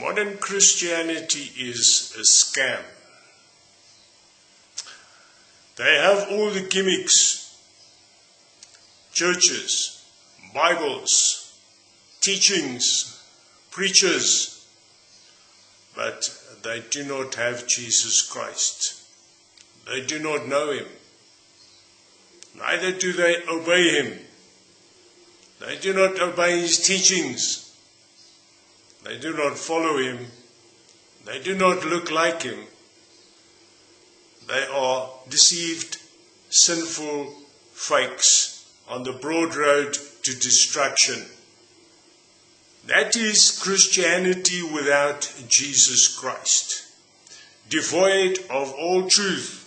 Modern Christianity is a scam. They have all the gimmicks, churches, Bibles, teachings, preachers, but they do not have Jesus Christ. They do not know him. Neither do they obey him. They do not obey his teachings. They do not follow him. They do not look like him. They are deceived, sinful fakes on the broad road to destruction. That is Christianity without Jesus Christ, devoid of all truth.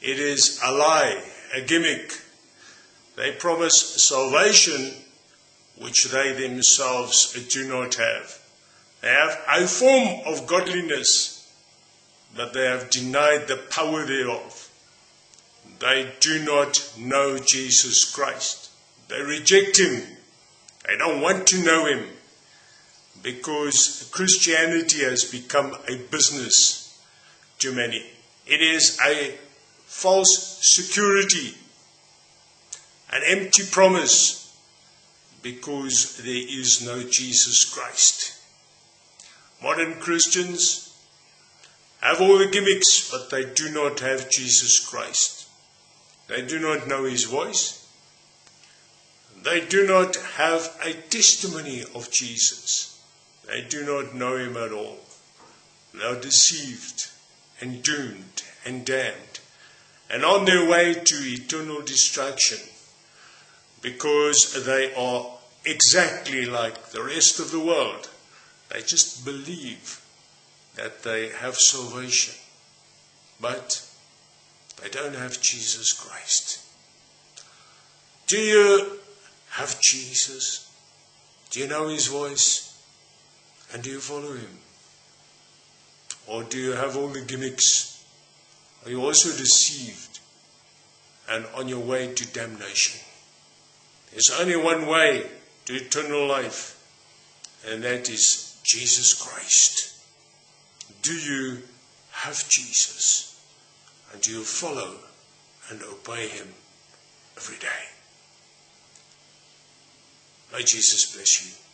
It is a lie, a gimmick. They promise salvation which they themselves do not have. They have a form of godliness, but they have denied the power thereof. They do not know Jesus Christ. They reject him. They don't want to know him because Christianity has become a business to many. It is a false security, an empty promise because there is no Jesus Christ. Modern Christians have all the gimmicks, but they do not have Jesus Christ. They do not know his voice. They do not have a testimony of Jesus. They do not know him at all. They are deceived and doomed and damned and on their way to eternal destruction because they are exactly like the rest of the world. They just believe that they have salvation, but they don't have Jesus Christ. Do you have Jesus? Do you know his voice? And do you follow him? Or do you have all the gimmicks? Are you also deceived and on your way to damnation? There's only one way to eternal life, and that is Jesus Christ. Do you have Jesus? And do you follow and obey him every day? May Jesus bless you.